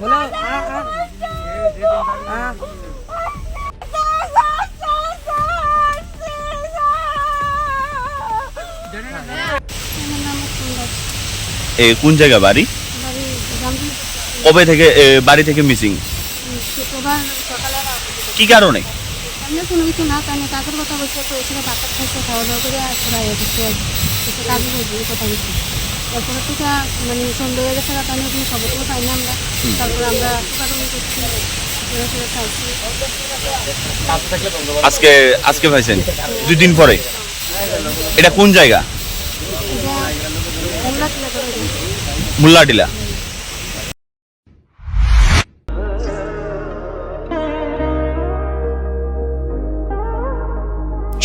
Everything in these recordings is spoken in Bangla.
বলো এ কোন জায়গা বাড়ি? কবে থেকে বাড়ি থেকে মিসিং? কি কারণে? না কথা বলছি কথা তারপরে থেকে মানে সন্ধ্যা হয়ে গেছে তাই আমি কোনো খবর পাই না আমরা। তারপরে আমরা টোকাটুকি করছি আজকে আজকে পাইছেন? দুই দিন পরে? এটা কোন জায়গা? এটা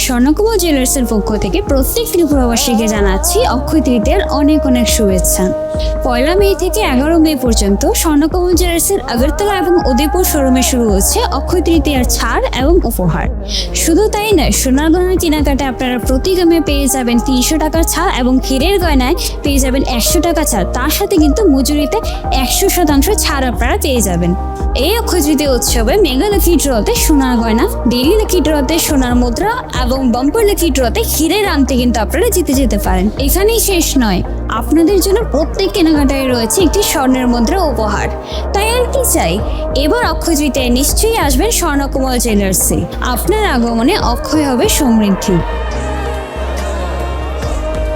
স্বর্ণকুমার জুয়েলার্সের পক্ষ থেকে প্রত্যেক ত্রিপুরাবাসীকে জানাচ্ছি অক্ষয় তৃতীয়ার অনেক অনেক শুভেচ্ছা। পয়লা মে থেকে এগারো মে পর্যন্ত স্বর্ণকুমার জুয়েলার্সের আগরতলা এবং উদয়পুর শোরুমে শুরু হচ্ছে অক্ষয় তৃতীয়ার ছাড় এবং উপহার। শুধু তাই নয় সোনার গয়নার কেনাকাটা আপনারা প্রতি গ্রামে পেয়ে যাবেন তিনশো টাকার ছাড় এবং ক্ষীরের গয়নায় পেয়ে যাবেন একশো টাকা ছাড়। তার সাথে কিন্তু মজুরিতে একশো শতাংশ ছাড় আপনারা পেয়ে যাবেন। এই অক্ষয় তৃতীয় উৎসবে মেগা লক্ষ্মী ড্রতে সোনার গয়না, ডেইলি লক্ষ্মী ড্রতে সোনার মুদ্রা এবং বাম্পার লক্ষ্মী ড্রতে হিরে আনতে কিন্তু আপনারা জিতে যেতে পারেন। এখানেই শেষ নয়। আপনাদের জন্য প্রত্যেক কেনাকাটায় রয়েছে একটি স্বর্ণের মুদ্রা উপহার। তাই আর কি চাই? এবার অক্ষয় জিতে নিশ্চয়ই আসবেন স্বর্ণকুমার জুয়েলার্সে আপনার আগমনে অক্ষয় হবে সমৃদ্ধি।